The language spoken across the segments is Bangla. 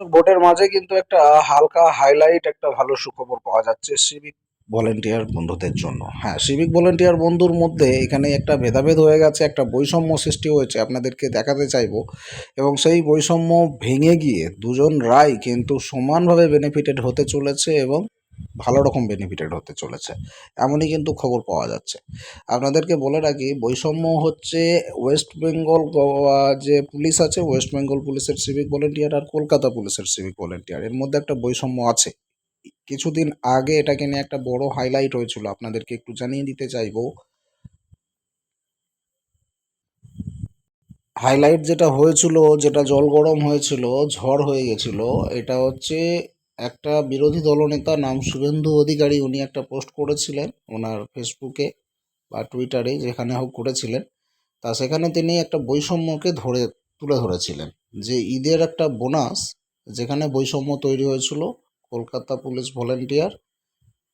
ভোটের মাঝে কিন্তু একটা হালকা হাইলাইট একটা ভালো সুখবর পাওয়া যাচ্ছে সিভিক ভলেন্টিয়ার বন্ধুদের জন্য। হ্যাঁ সিভিক ভলেন্টিয়ার বন্ধুর মধ্যে এখানে একটা ভেদাভেদ হয়ে গেছে, একটা বৈষম্য সৃষ্টি হয়েছে, আপনাদেরকে দেখাতে চাইব। এবং সেই বৈষম্য ভেঙে গিয়ে দুজন রায় কিন্তু সমানভাবে বেনিফিটেড হতে চলেছে এবং ভালো রকম বেনিফিটেড হতে চলেছে। এমনই কিন্তু খবর পাওয়া যাচ্ছে। আপনাদেরকে বলে রাখি, বৈষম্য হচ্ছে ওয়েস্ট বেঙ্গল যে পুলিশ আছে ওয়েস্ট বেঙ্গল পুলিশের সিভিক ভলেন্টিয়ার আর কলকাতা পুলিশের সিভিক ভলেন্টিয়ার এর মধ্যে একটা বৈষম্য আছে। কিছুদিন আগে এটাকে নিয়ে একটা বড় হাইলাইট হয়েছিল। আপনাদেরকে একটু জানিয়ে দিতে চাইব। হাইলাইট যেটা হয়েছিল, যেটা জল গরম হয়েছিল, ঝড় হয়ে গেছিল, এটা হচ্ছে একটা বিরোধী দলনেতা নাম শুভেন্দু অধিকারী উনি একটা পোস্ট করেছিলেন ওনার ফেসবুকে বা টুইটারে যেখানে হোক করেছিলেন। তা সেখানে তিনি একটা বৈষম্যকে ধরে, তুলে ধরেছিলেন যে ঈদের একটা বোনাস যেখানে বৈষম্য তৈরি হয়েছিল, কলকাতা পুলিশ ভলেন্টিয়ার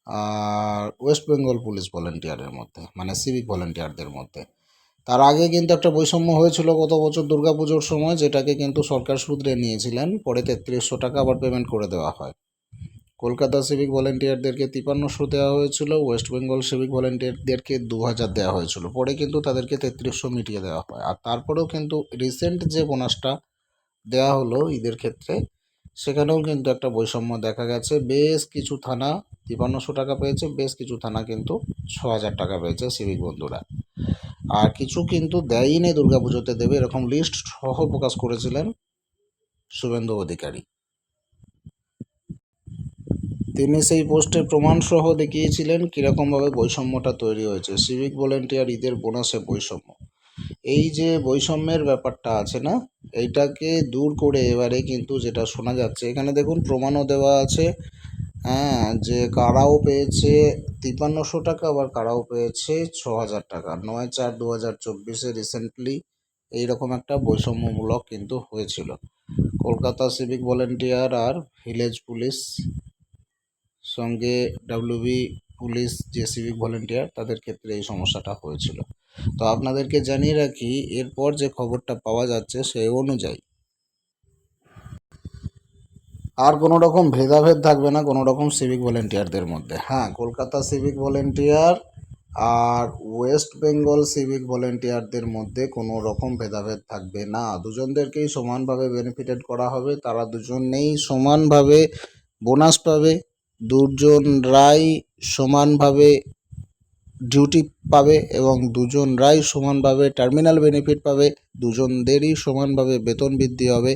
আর ওয়েস্ট বেঙ্গল পুলিশ ভলেন্টিয়ারের মধ্যে মানে সিভিক ভলেন্টিয়ারদের মধ্যে। তার আগে কিন্তু একটা বৈষম্য হয়েছিল গত বছর দুর্গাপুজোর সময়, যেটাকে কিন্তু সরকার শুধরে নিয়েছিলেন। পরে তেত্রিশশো টাকা আবার পেমেন্ট করে দেওয়া হয়। কলকাতা সিভিক ভলেন্টিয়ারদেরকে তিপান্নশো দেওয়া হয়েছিল ওয়েস্ট বেঙ্গল সিভিক ভলেন্টিয়ারদেরকে দু হাজার দেওয়া হয়েছিল। পরে কিন্তু তাদেরকে তেত্রিশশো মিটিয়ে দেওয়া হয়। আর তারপরেও কিন্তু রিসেন্ট যে বোনাসটা দেওয়া হলো ঈদের ক্ষেত্রে, সেখানেও কিন্তু একটা বৈষম্য দেখা গেছে। বেশ কিছু থানা তিপান্নশো টাকা পেয়েছে, বেশ কিছু থানা কিন্তু ছ হাজার টাকা পেয়েছে সিভিক বন্ধুরা। আর কিছু কিন্তু দেয়ই দুর্গাপুজোতে দেবে, এরকম লিস্ট সহ প্রকাশ করেছিলেন শুভেন্দু অধিকারী। তিনি সেই পোস্টের প্রমাণ সহ দেখিয়েছিলেন কীরকমভাবে বৈষম্যটা তৈরি হয়েছে। সিভিক ভলেন্টিয়ার ঈদের বোনাসে বৈষম্য। এই যে বৈষম্যের ব্যাপারটা আছে না, এইটাকে দূর করে এবারে কিন্তু যেটা শোনা যাচ্ছে, এখানে দেখুন প্রমাণও দেওয়া আছে হ্যাঁ যে কারাও পেয়েছে তিপ্পান্নশো টাকা, আবার কারাও পেয়েছে ছ হাজার টাকা। নয় চার দু হাজার চব্বিশে রিসেন্টলি এইরকম একটা বৈষম্যমূলক কিন্তু হয়েছিল। কলকাতা সিভিক ভলেন্টিয়ার আর ভিলেজ পুলিশ সঙ্গে ডাব্লিউবি পুলিশ যে সিভিক ভলেন্টিয়ার তাদের ক্ষেত্রে এই সমস্যাটা হয়েছিল। তো আপনাদেরকে জানিয়ে রাখি, এরপর যে খবরটা পাওয়া যাচ্ছে সেই অনুযায়ী আর কোনো রকম ভেদাভেদ থাকবে না, কোনো রকম সিভিক ভলেন্টিয়ারদের মধ্যে। হ্যাঁ কলকাতা সিভিক ভলেন্টিয়ার আর ওয়েস্ট বেঙ্গল সিভিক ভলেন্টিয়ারদের মধ্যে কোনো রকম ভেদাভেদ থাকবে না। দুজনদেরকেই সমানভাবে বেনিফিটেড করা হবে। তারা দুজনেই সমানভাবে বোনাস পাবে। দুজন রাই সমানভাবে ডিউটি পাবে এবং দুজন দুজনরাই সমানভাবে টার্মিনাল বেনিফিট পাবে। দুজনদেরই সমানভাবে বেতন বৃদ্ধি হবে।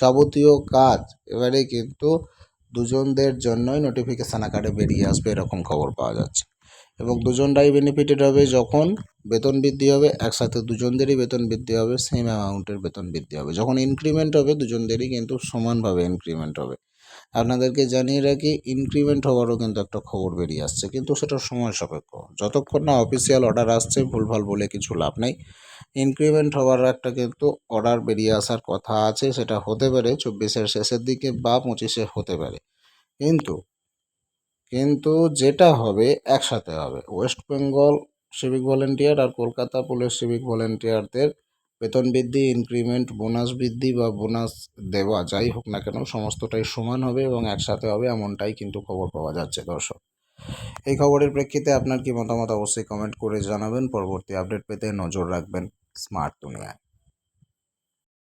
যাবতীয় কাজ, এবারে কিন্তু দুজনদের জন্যই নোটিফিকেশান আকারে বেরিয়ে আসবে, এরকম খবর পাওয়া যাচ্ছে। এবং দুজনরাই বেনিফিটেড হবে যখন বেতন বৃদ্ধি হবে, একসাথে দুজনদেরই বেতন বৃদ্ধি হবে সেম অ্যামাউন্টের বেতন বৃদ্ধি হবে। যখন ইনক্রিমেন্ট হবে, দুজনদেরই কিন্তু সমানভাবে ইনক্রিমেন্ট হবে। আপনাদেরকে জানিয়ে রাখি ইনক্রিমেন্ট হওয়ারও কিন্তু একটা খবর বেরিয়ে আসছে। কিন্তু সেটা সময় সাপেক্ষ। যতক্ষণ না অফিসিয়াল অর্ডার আসছে, ভুলভাল বলে কিছু লাভ নেই। ইনক্রিমেন্ট হওয়ার একটা কিন্তু অর্ডার বেরিয়ে আসার কথা আছে, সেটা হতে পারে চব্বিশের শেষের দিকে বা পঁচিশে হতে পারে। কিন্তু কিন্তু যেটা হবে একসাথে হবে। ওয়েস্ট বেঙ্গল সিভিক ভলেন্টিয়ার আর কলকাতা পুলিশ সিভিক ভলেন্টিয়ারদের বেতন বৃদ্ধি ইনক্রিমেন্ট বোনাস বৃদ্ধি বা বোনাস দেওয়া, যাই হোক না কেন, সমস্তটাই সমান হবে এবং একসাথে হবে এমনটাই কিন্তু খবর পাওয়া যাচ্ছে, দর্শক। এই খবরের প্রেক্ষিতে আপনার কি মতামত অবশ্যই কমেন্ট করে জানাবেন। পরবর্তী আপডেট পেতে নজর রাখবেন স্মার্ট দুনিয়ায়